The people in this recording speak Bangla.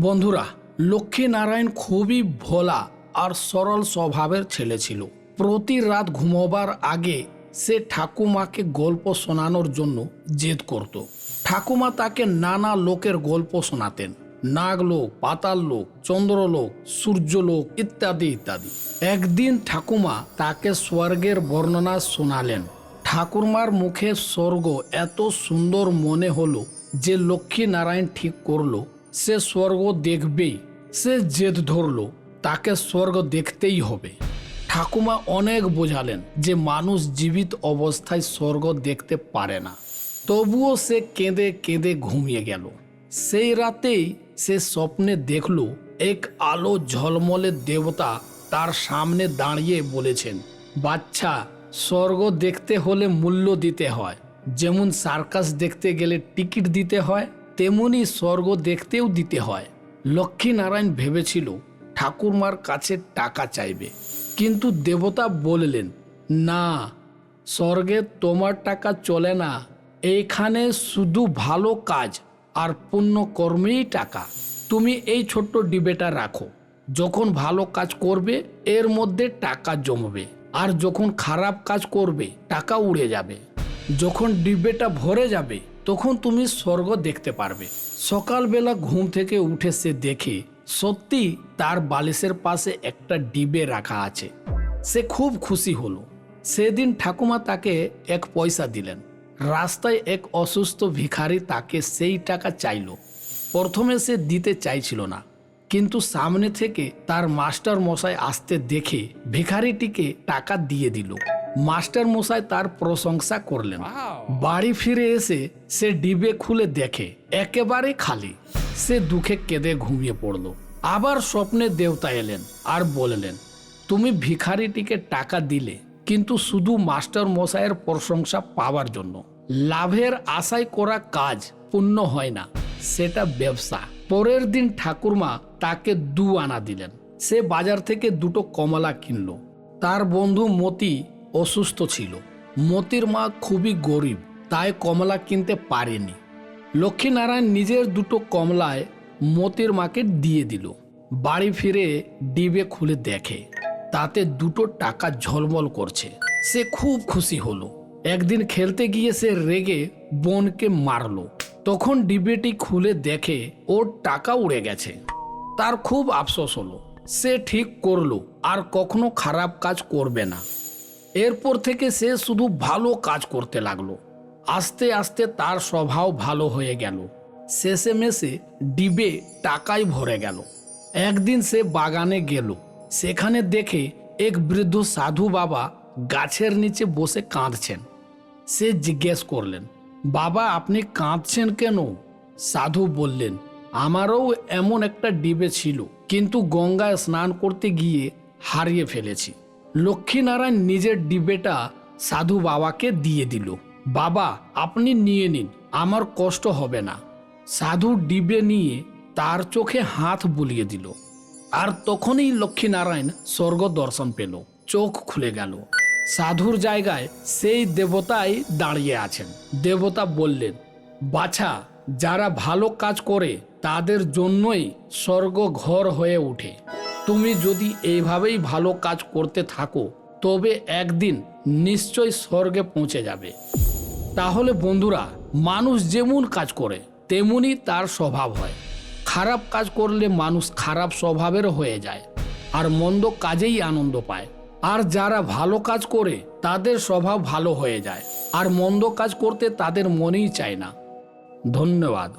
বন্ধুরা, লক্ষ্মী নারায়ণ খুবই ভোলা আর সরল স্বভাবের ছেলে ছিল। প্রতি রাত ঘুমোবার আগে সে ঠাকুমাকে গল্প শোনানোর জন্য জেদ করত। ঠাকুমা তাকে নানা লোকের গল্প শোনাতেন। নাগলোক পাতাল লোক চন্দ্রলোক, সূর্যলোক ইত্যাদি ইত্যাদি। একদিন ঠাকুমা তাকে স্বর্গের বর্ণনা শোনালেন। ঠাকুরমার মুখে স্বর্গ এত সুন্দর মনে হলো যে লক্ষ্মী নারায়ণ ঠিক করল। সে স্বর্গ দেখবেই, সে জেদ ধরলো, তাকে স্বর্গ দেখতেই হবে। ঠাকুমা অনেক বোঝালেন যে মানুষ জীবিত অবস্থায় স্বর্গ দেখতে পারে না। তবুও সে কেঁদে কেঁদে ঘুমিয়ে গেল। সেই রাতেই সে স্বপ্নে দেখল, এক আলো ঝলমলে দেবতা তার সামনে দাঁড়িয়ে বলেছেন, বাচ্চা, স্বর্গ দেখতে হলে মূল্য দিতে হয়। যেমন সার্কাস দেখতে গেলে টিকিট দিতে হয় তেমনি স্বর্গ দেখতেও দিতে হয়। লক্ষ্মী নারায়ণ ভেবেছিল, ঠাকুরমার কাছে টাকা চাইবে। কিন্তু দেবতা বললেন, না, স্বর্গে তোমার টাকা চলে না। এইখানে শুধু ভালো কাজ আর পুণ্য কর্মেই টাকা। তুমি এই ছোট্ট ডিবেটা রাখো। যখন ভালো কাজ করবে, এর মধ্যে টাকা জমবে। আর যখন খারাপ কাজ করবে, টাকা উড়ে যাবে। যখন ডিব্বেটা ভরে যাবে তখন তুমি স্বর্গ দেখতে পারবে। সকালবেলা ঘুম থেকে উঠে সে দেখে, সত্যি তার বালিশের পাশে একটা ডিবে রাখা আছে। সে খুব খুশি হলো। সেদিন ঠাকুমা তাকে এক পয়সা দিলেন। রাস্তায় এক অসুস্থ ভিখারি তাকে সেই টাকা চাইলো। প্রথমে সে দিতে চাইছিল না, কিন্তু সামনে থেকে তার মাস্টার মশাই আসতে দেখে ভিখারিটিকে টাকা দিয়ে দিল। মাস্টার মশাই তার প্রশংসা করলেন। বাড়ি ফিরে এসে সে ডিবে খুলে দেখে একেবারে খালি। সে দুঃখে কেঁদে ঘুমিয়ে পড়ল। আবার স্বপ্নে দেবতা এলেন আর বললেন তুমি ভিখারিটিকে টাকা দিলে কিন্তু শুধু মাস্টার মশাইয়ের প্রশংসা পাওয়ার জন্য। লাভের আশায় করা কাজ পূর্ণ হয় না। সেটা ব্যবসা। পরের দিন ঠাকুরমা তাকে দু আনা দিলেন। সে বাজার থেকে দুটো কমলা কিনল। তার বন্ধু মতি অসুস্থ ছিল। মতির মা খুবই গরিব, তাই কমলা কিনতে পারেনি। লক্ষ্মীনারায়ণ নিজের দুটো কমলায় মতির মাকে দিয়ে দিল। বাড়ি ফিরে ডিবে খুলে দেখে, তাতে দুটো টাকা ঝলমল করছে। সে খুব খুশি হলো। একদিন খেলতে গিয়ে সে রেগে বোনকে মারলো। তখন ডিবেটি খুলে দেখে ওর টাকা উড়ে গেছে। তার খুব আফসোস হলো। সে ঠিক করল, আর কখনো খারাপ কাজ করবে না। এরপর থেকে সে শুধু ভালো কাজ করতে লাগল। আস্তে আস্তে তার স্বভাব ভালো হয়ে গেল। শেষে মেশে ডিবে টাকায় ভরে গেল। একদিন সে বাগানে গেল। সেখানে দেখে এক বৃদ্ধ সাধু বাবা গাছের নিচে বসে কাঁদছেন। সে জিজ্ঞেস করলেন, বাবা, আপনি কাঁদছেন কেন? সাধু বললেন, আমারও এমন একটা ডিবে ছিল, কিন্তু গঙ্গায় স্নান করতে গিয়ে হারিয়ে ফেলেছি। লক্ষ্মীনারায়ণ নিজের ডিবেটা সাধু বাবাকে দিয়ে দিল। বাবা, আপনি নিয়ে নিন, আমার কষ্ট হবে না। সাধু ডিবে নিয়ে তার চোখে হাত বুলিয়ে দিল। আর তখনই লক্ষ্মীনারায়ণ স্বর্গ দর্শন পেল, চোখ খুলে গেল। সাধুর জায়গায় সেই দেবতাই দাঁড়িয়ে আছেন। দেবতা বললেন, বাছা, যারা ভালো কাজ করে, তাদের জন্যই স্বর্গ ঘর হয়ে ওঠে। তুমি যদি এইভাবেই ভালো কাজ করতে থাকো, তবে একদিন নিশ্চয় স্বর্গে পৌঁছে যাবে। তাহলে বন্ধুরা, মানুষ যেমন কাজ করে তেমনি তার স্বভাব হয়। খারাপ কাজ করলে মানুষ খারাপ স্বভাবের হয়ে যায় আর মন্দ কাজেই আনন্দ পায়। আর যারা ভালো কাজ করে, তাদের স্বভাব ভালো হয়ে যায়। আর মন্দ কাজ করতে তাদের মনেই চায় না। ধন্যবাদ।